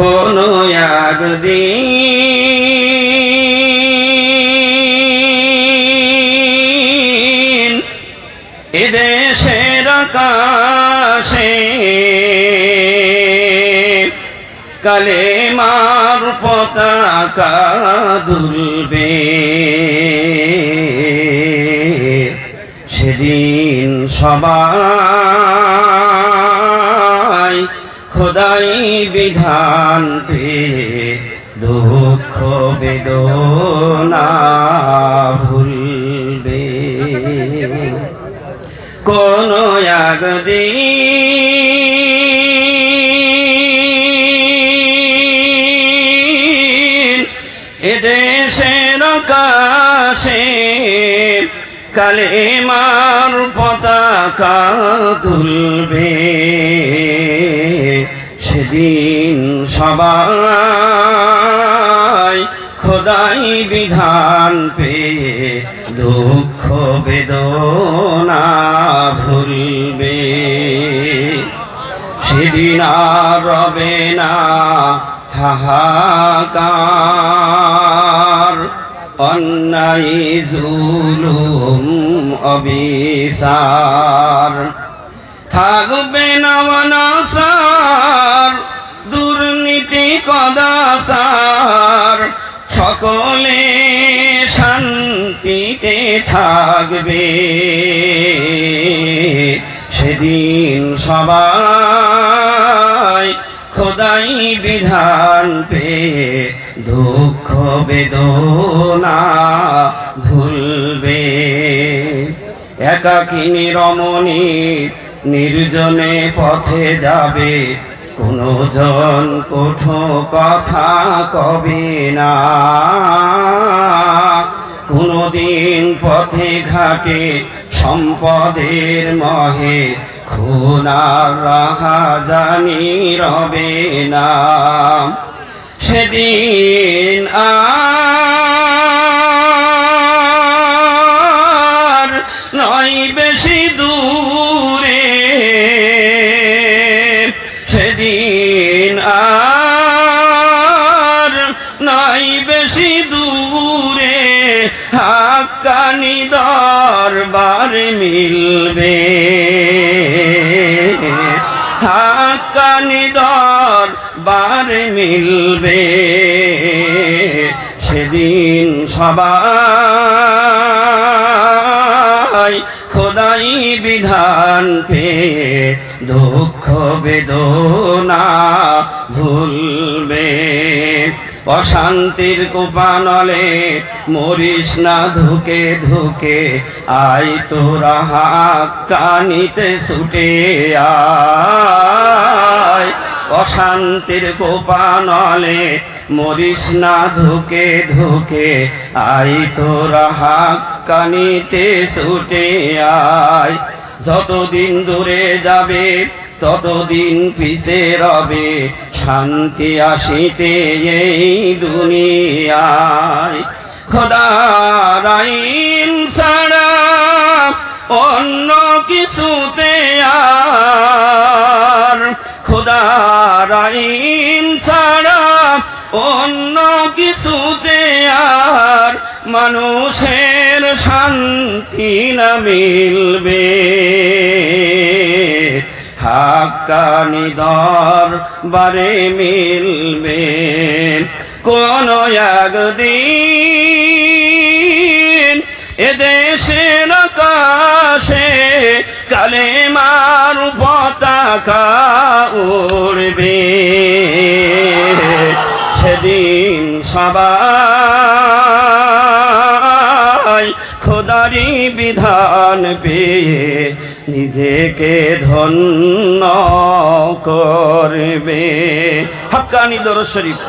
কোন একদিন এদেশের কালে মার পতাকা দুলবে। সেদিন সবাই খোদাই বিধান পেয়ে দুঃখ বেদনা ভুলবে। কোন একদিন এদেশের কালে মার পতাকা তুলবে। সেদিন সবাই খোদাই বিধান পেয়ে দুঃখ বেদনা ভুলবে। সেদিন আর রবে না হাহাকার, অন্যায়, জুলুম অবিসার থাকবে না কদাসার সকলে শান্তিতে থাকবে। সেদিন সবাই খোদাই বিধান পেয়ে দুঃখ বেদনা ভুলবে। একাকিনী রমণী নির্জনে পথে যাবে। কোনো জন কোঠো কথা কবে না। কোনদিন পথে ঘাটে সম্পদের মহে খুনার রাহা জানি রবে না। সেদিন আর নয় বেশি দূরে হাক্কানি দরবার মিলবে। হাক্কানি দরবার মিলবে। সেদিন সবাই খোদাই বিধান পেয়ে দুঃখ বেদনা ভুলবে অশান্তির কোপানলে মরিস না ধুকে ধুকে, আই তোরা হাক্কানিতে ছুটে আয়। অশান্তির কোপানলে মরিস না ধুকে ধুকে, আই তোরা হাক্কানিতে ছুটে আয়। যতদিন দূরে যাবে, ততদিন পিছে রবে শান্তি আসিতে এই দুনিয়ায়। খোদার আইন ছাড়া অন্য কিছুতে আর। খোদার আইন ছাড়া অন্য কিছুতে আর মানুষের শান্তি না মিলবে। হাক্কানি বারে মিলবে কোন একদিন। এদেশের কালে মার পতাকা উড়বে। সেদিন সবাই খোদারি বিধান পেয়ে নিজেকে ধন্য করবে। হাক্কানি দর শরীফ।